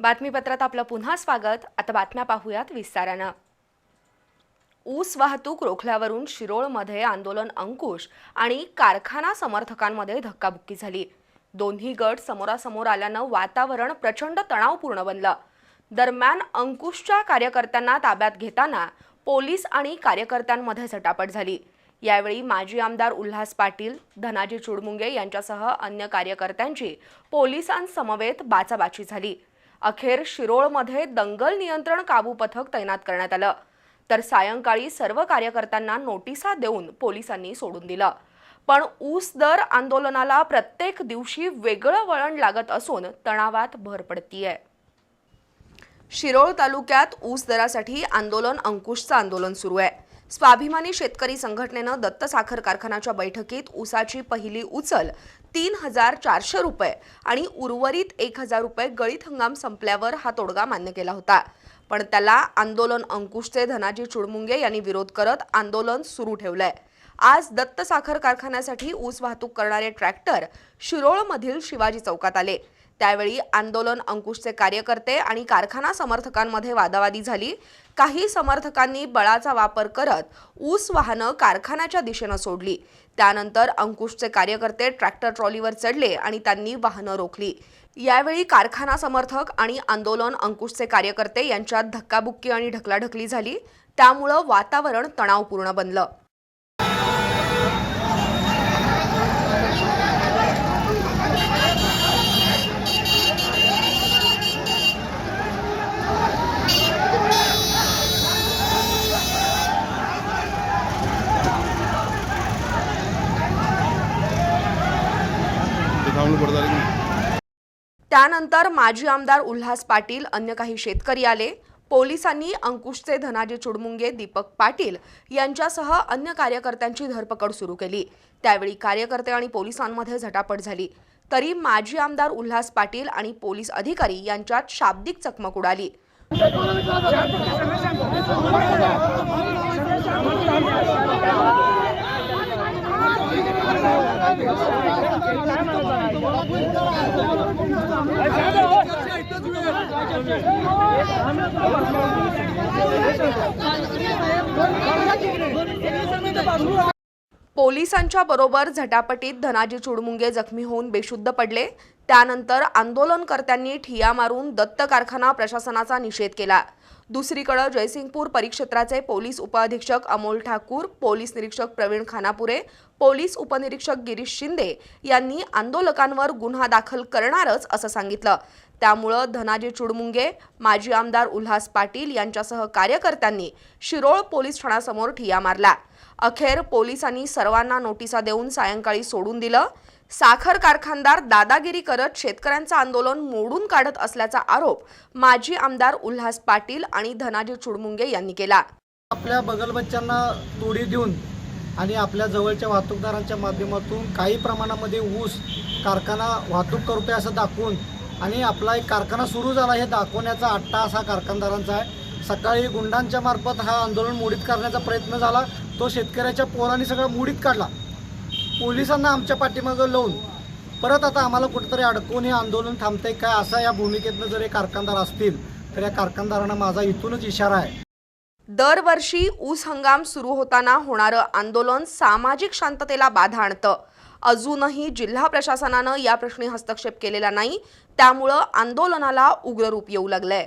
बातमीपत्रात आपलं पुन्हा स्वागत. आता बातम्या पाहूयात विस्तारानं. ऊस वाहतूक रोखल्यावरून शिरोळमध्ये आंदोलन अंकुश आणि कारखाना समर्थकांमध्ये धक्काबुक्की झाली. दोन्ही गट समोरासमोर आल्यानं वातावरण प्रचंड तणावपूर्ण बनलं. दरम्यान अंकुशच्या कार्यकर्त्यांना ताब्यात घेताना पोलीस आणि कार्यकर्त्यांमध्ये झटापट झाली. यावेळी माजी आमदार उल्हास पाटील धनाजी चुडमुंगे यांच्यासह अन्य कार्यकर्त्यांची पोलिसांसमवेत बाचाबाची झाली. अखेर शिरोळमध्ये दंगल नियंत्रण काबू पथक तैनात करण्यात आलं. तर सायंकाळी सर्व कार्यकर्त्यांना नोटिसा देऊन पोलिसांनी सोडून दिलं. पण ऊस दर आंदोलनाला प्रत्येक दिवशी वेगळं वळण लागत असून तणावात भर पडतीये. शिरोळ तालुक्यात ऊस दरासाठी आंदोलन अंकुशचं आंदोलन सुरू आहे. स्वाभिमानी शेतकरी संघटनेनं दत्त साखर कारखानाच्या बैठकीत ऊसाची पहिली उचल तीन हजार चारशे रुपये आणि उर्वरित एक हजार रुपये गळीत हंगाम संपल्यावर हा तोडगा मान्य केला होता. पण त्याला आंदोलन अंकुशचे धनाजी चुडमुंगे यांनी विरोध करत आंदोलन सुरू ठेवलंय. आज दत्त साखर कारखान्यासाठी ऊस वाहतूक करणारे ट्रॅक्टर शिरोळमधील शिवाजी चौकात आले. त्यावेळी आंदोलन अंकुशचे कार्यकर्ते आणि कारखाना समर्थकांमध्ये वादावादी झाली. काही समर्थकांनी बळाचा वापर करत ऊस वाहनं कारखान्याच्या दिशेनं सोडली. त्यानंतर अंकुशचे कार्यकर्ते ट्रॅक्टर ट्रॉलीवर चढले आणि त्यांनी वाहनं रोखली. यावेळी कारखाना समर्थक आणि आंदोलन अंकुशचे कार्यकर्ते यांच्यात धक्काबुक्की आणि ढकलाढकली झाली. त्यामुळं वातावरण तणावपूर्ण बनलं. त्यानंतर माजी आमदार उल्हास पाटील अन्य काही शेतकरी आले. पोलिसांनी अंकुशचे धनाजी चुडमुंगे दीपक पाटील यांच्यासह अन्य कार्यकर्त्यांची धरपकड सुरू केली. त्यावेळी कार्यकर्ते आणि पोलिसांमध्ये झटापट झाली. तरी माजी आमदार उल्हास पाटील आणि पोलीस अधिकारी यांच्यात शाब्दिक चकमक उडाली. पोलिसांच्या बरोबर झटापटीत धनाजी चुडमुंगे जखमी होऊन बेशुद्ध पडले. त्यानंतर आंदोलनकर्त्यांनी ठिया मारून दत्त कारखाना प्रशासनाचा निषेध केला. दुसरीकडे जयसिंगपूर परिक्षेत्राचे पोलीस उपअधीक्षक अमोल ठाकूर पोलीस निरीक्षक प्रवीण खानापुरे पोलीस उपनिरीक्षक गिरीश शिंदे यांनी आंदोलकांवर गुन्हा दाखल करणारच असं सांगितलं. त्यामुळं धनाजी चुडमुंगे माजी आमदार उल्हास पाटील यांच्यासह कार्यकर्त्यांनी शिरोळ पोलीस ठाण्यासमोर ठिया मारला. अखेर पोलिसांनी सर्वांना नोटिसा देऊन सायंकाळी सोडून दिलं. साखर कारखानदार दादागिरी करत शेतकऱ्यांचं आंदोलन मोडून काढत असल्याचा आरोप माजी आमदार उल्हास पाटील आणि धनाजी चुडमुंगे यांनी केला. आपल्या बगलबच्च्यांना तोडी देऊन आणि आपल्या जवळच्या वाहतूकदारांच्या माध्यमातून काही प्रमाणामध्ये ऊस कारखाना वाहतूक करतोय असं दाखवून आणि आपला एक कारखाना सुरू झाला हे दाखवण्याचा आट्टा असा कारखानदारांचा आहे. सकाळी गुंडांच्या मार्फत हा आंदोलन मोडीत करण्याचा प्रयत्न झाला. तो शेतकऱ्याच्या पोरांनी सगळा मोडीत काढला. पोलिसांना आमच्या पाठीमागं लावून परत आता आम्हाला कुठेतरी अडकून हे आंदोलन थांबतंय काय असा या भूमिकेतनं जर हे कारखानदार असतील तर या कारखानदारांना माझा इथूनच इशारा आहे. दरवर्षी ऊस हंगाम सुरू होताना होणारं आंदोलन सामाजिक शांततेला बाधा आणतं. अजूनही जिल्हा प्रशासनानं या प्रश्नी हस्तक्षेप केलेला नाही त्यामुळं आंदोलनाला उग्र रूप येऊ लागलंय.